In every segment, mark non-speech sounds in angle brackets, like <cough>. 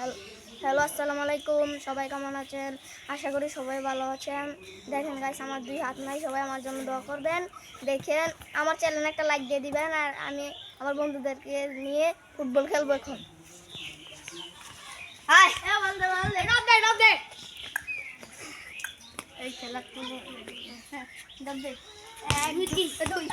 Hello আসসালামু আলাইকুম। সবাই কেমন আছেন? আশা করি সবাই ভালো আছেন। দেখেন গাইস আমার দুই হাত নাই সবাই আমার জন্য দোয়া করবেন। দেখেন আমার চ্যানেলে একটা লাইক দিয়ে দিবেন আর আমি আমার বন্ধুদেরকে নিয়ে ফুটবল খেলব এখন। এই খেলা <laughs> দুই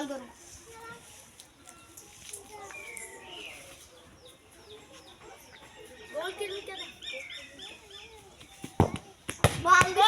চল ফাউল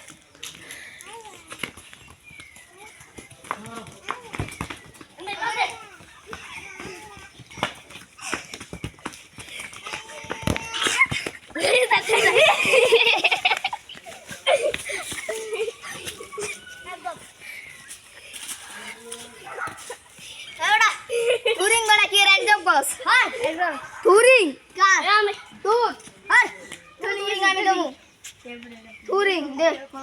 হ্যাঁ একদম টুরিং কার আমি তুই হ্যাঁ টুরিং আমি দেবো টুরিং দে